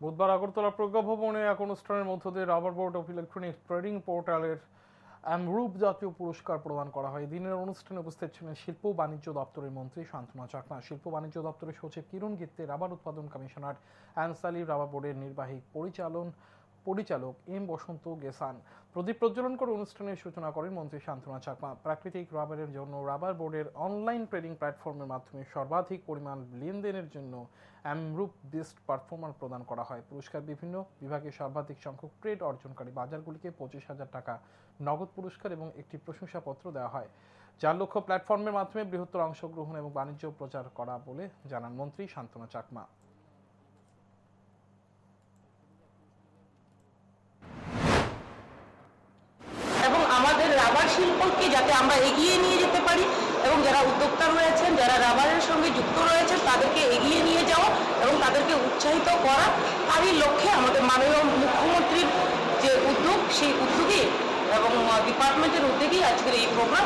বুধবার আগরতলা প্রজ্ঞা ভবনে এক অনুষ্ঠানের মধ্য দিয়ে rubber board of electronic trading পোর্টালের অ্যামরূপ জাতীয় পুরস্কার প্রদান করা হয়। দিনের অনুষ্ঠানে উপস্থিত ছিলেন শিল্প বাণিজ্য দপ্তরের মন্ত্রী শান্তনা চাকমা। শিল্প বাণিজ্য দপ্তরের সচিব কিরণ গিত্তে, রাবার উৎপাদন কমিশনার অ্যানসালি রাবার বোর্ডের নির্বাহী পরিচালন পরিচালক এম বসন্ত গেসান। প্রদীপ প্রজ্বলন করে অনুষ্ঠানের সূচনা করেন মন্ত্রী শান্তনা চাকমা। প্রাকৃতিক রাবারের জন্য রাবার বোর্ডের অনলাইন ট্রেডিং প্ল্যাটফর্মের মাধ্যমে সর্বাধিক পরিমাণ লেনদেনের জন্য অ্যামরুপ বেস্ট পারফর্মার প্রদান করা হয়। পুরস্কার বিভিন্ন বিভাগে সর্বাধিক সংখ্যক ট্রেড অর্জনকারী বাজারগুলিকে পঁচিশ হাজার টাকা নগদ পুরস্কার এবং একটি প্রশংসাপত্র দেওয়া হয়। যার লক্ষ্য প্ল্যাটফর্মের মাধ্যমে বৃহত্তর অংশগ্রহণ এবং বাণিজ্য প্রচার করা বলে জানান মন্ত্রী শান্তনা চাকমা। আমাদের রাবার শিল্পকে যাতে আমরা এগিয়ে নিয়ে যেতে পারি এবং যারা উদ্যোক্তা রয়েছেন, যারা রাবারের সঙ্গে যুক্ত রয়েছেন, তাদেরকে এগিয়ে নিয়ে যাওয়া এবং তাদেরকে উৎসাহিত করা, তারই লক্ষ্যে আমাদের মাননীয় মুখ্যমন্ত্রীর যে উদ্যোগ, সেই উদ্যোগে এবং ডিপার্টমেন্টের উদ্যোগেই আজকের এই প্রোগ্রাম